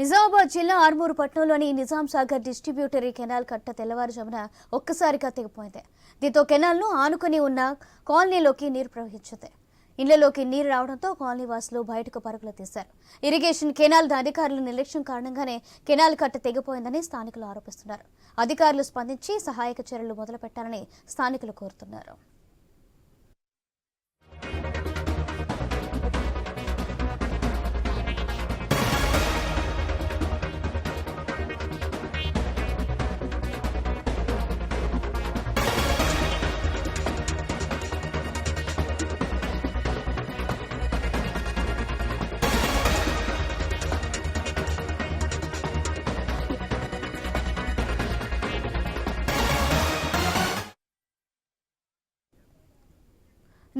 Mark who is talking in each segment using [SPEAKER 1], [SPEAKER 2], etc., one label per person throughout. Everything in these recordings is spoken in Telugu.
[SPEAKER 1] నిజామాబాద్ జిల్లా ఆర్మూరు పట్టణంలోని నిజాం సాగర్ డిస్ట్రిబ్యూటరీ కెనాల్ కట్ట తెల్లవారుజామున ఒక్కసారిగా తెగిపోయింది దీంతో కెనాల్ను ఆనుకుని ఉన్న కాలనీలోకి నీరు ప్రవహించింది. ఇళ్ళలోకి నీరు రావడంతో కాలనీ వాసులు బయటకు పరుగులు తీశారు. ఇరిగేషన్ కెనాల్ అధికారుల నిర్లక్ష్యం కారణంగానే కెనాల్ కట్ట తెగిపోయిందని స్థానికులు ఆరోపిస్తున్నారు. అధికారులు స్పందించి సహాయక చర్యలు మొదలుపెట్టాలని స్థానికులు కోరుతున్నారు.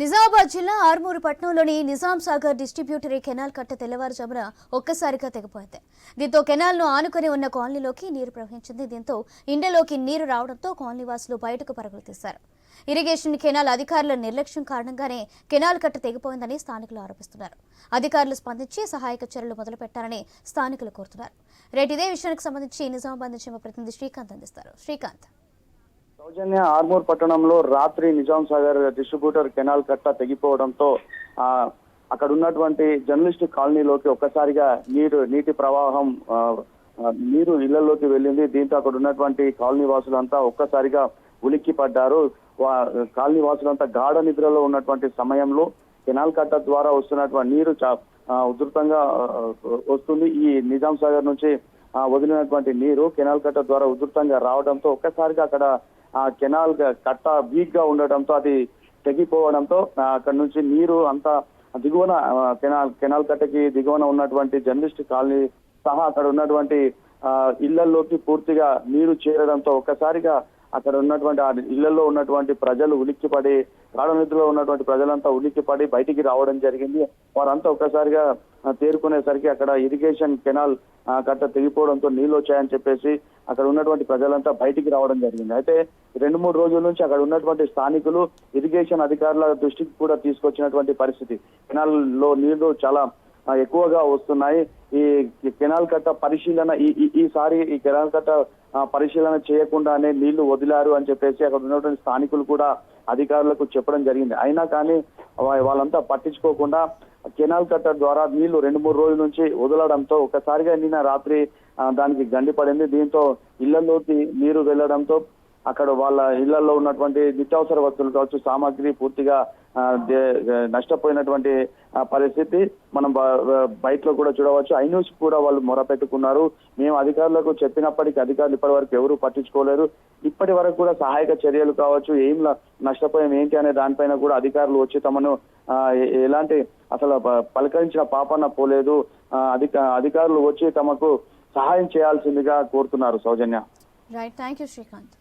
[SPEAKER 1] నిజామాబాద్ జిల్లా ఆర్మూరు పట్టణంలోని నిజాం సాగర్ డిస్ట్రిబ్యూటరీ కెనాల్ కట్ట తెల్లవారుజామున ఒక్కసారిగా తెగిపోయింది. దీంతో కెనాల్ను ఆనుకొని ఉన్న కాలనీలోకి నీరు ప్రవహించింది. దీంతో ఇండ్లలోకి నీరు రావడంతో కాలనీ వాసులు బయటకు పరుగులు తీశారు. ఇరిగేషన్ కెనాల్ అధికారుల నిర్లక్ష్యం కారణంగానే కెనాల్ కట్ట తెగిపోయిందని స్థానికులు ఆరోపిస్తున్నారు. అధికారులు స్పందించి సహాయక చర్యలు మొదలుపెట్టాలని స్థానికులు కోరుతున్నారు. రేటు ఇదే విషయానికి సంబంధించి నిజామాబాద్ నుంచి మా ప్రతినిధి శ్రీకాంత్ అందిస్తారు. శ్రీకాంత్.
[SPEAKER 2] సౌజన్య ఆర్మూర్ పట్టణంలో రాత్రి నిజాం సాగర్ డిస్ట్రిబ్యూటర్ కెనాల్ కట్ట తెగిపోవడంతో అక్కడ ఉన్నటువంటి జర్నలిస్ట్ కాలనీలోకి ఒక్కసారిగా నీరు నీటి ప్రవాహం నీరు ఇళ్ళలోకి వెళ్ళింది. దీంతో అక్కడ ఉన్నటువంటి కాలనీ వాసులంతా ఒక్కసారిగా ఉలిక్కి పడ్డారు వా- కాలనీ వాసులంతా గాఢ నిద్రలో ఉన్నటువంటి సమయంలో కెనాల్ కట్ట ద్వారా వస్తున్నటువంటి నీరు చా- ఉధృతంగా వస్తుంది. ఈ నిజాం సాగర్ నుంచి వదిలినటువంటి నీరు కెనాల్ కట్ట ద్వారా ఉధృతంగా రావడంతో ఒక్కసారిగా అక్కడ ఆ కెనాల్ కట్ట వీక్గా ఉండటంతో అది తెగిపోవడంతో అక్కడ నుంచి నీరు అంతా దిగువన కెనాల్ కెనాల్ కట్టకి దిగువన ఉన్నటువంటి జర్నలిస్ట్ కాలనీ సహా అక్కడ ఉన్నటువంటి ఆ, ఇళ్ళలోకి పూర్తిగా నీరు చేరడంతో ఒక్కసారిగా అక్కడ ఉన్నటువంటి ఆ ఇళ్ళలో ఉన్నటువంటి ప్రజలు ఉలిక్కిపడి గాఢ నిద్రలో ఉన్నటువంటి ప్రజలంతా ఉలిక్కిపడి బయటికి రావడం జరిగింది. వారంతా ఒక్కసారిగా తేరుకునేసరికి అక్కడ ఇరిగేషన్ కెనాల్ కట్ట తెగిపోవడంతో నీళ్ళు వచ్చాయని చెప్పేసి అక్కడ ఉన్నటువంటి ప్రజలంతా బయటికి రావడం జరిగింది. అయితే రెండు మూడు రోజుల నుంచి అక్కడ ఉన్నటువంటి స్థానికులు ఇరిగేషన్ అధికారుల దృష్టికి కూడా తీసుకొచ్చినటువంటి పరిస్థితి. కెనాల్లో నీళ్ళు చాలా ఎక్కువగా వస్తున్నాయి. ఈ కెనాల్ కట్ట పరిశీలన ఈ ఈ- ఈసారి ఈ కెనాల్ కట్ట పరిశీలన చేయకుండానే నీళ్ళు వదిలారు అని చెప్పేసి అక్కడ ఉన్నటువంటి స్థానికులు కూడా అధికారులకు చెప్పడం జరిగింది. అయినా కానీ వాళ్ళంతా పట్టించుకోకుండా కెనాల్ కట్ట ద్వారా నీళ్ళు రెండు మూడు రోజుల నుంచి వదలడంతో ఒకసారిగా నిన్న రాత్రి దానికి గండి పడింది. దీంతో ఇళ్ళలోకి నీరు వెళ్ళడంతో అక్కడ వాళ్ళ ఇళ్ళలో ఉన్నటువంటి నిత్యావసర వస్తువులు కావచ్చు సామాగ్రి పూర్తిగా నష్టపోయినటువంటి పరిస్థితి మనం బ- లో బయటలో కూడా చూడవచ్చు. ఐన్యూస్ కూడా వాళ్ళు మొరపెట్టుకున్నారు. మేము అధికారులకు చెప్పినప్పటికీ అధికారులు ఇప్పటి వరకు ఎవరు పట్టించుకోలేరు ఇప్పటి వరకు కూడా సహాయక చర్యలు కావచ్చు ఏం నష్టపోయాం ఏంటి అనే దానిపైన కూడా అధికారులు వచ్చి తమను ఎలాంటి అసలు పలకరించిన పాపన పోలేదు. అధిక అధికారులు వచ్చి తమకు సహాయం చేయాల్సిందిగా కోరుతున్నారు Soujanya.
[SPEAKER 1] Right thank you Srikanth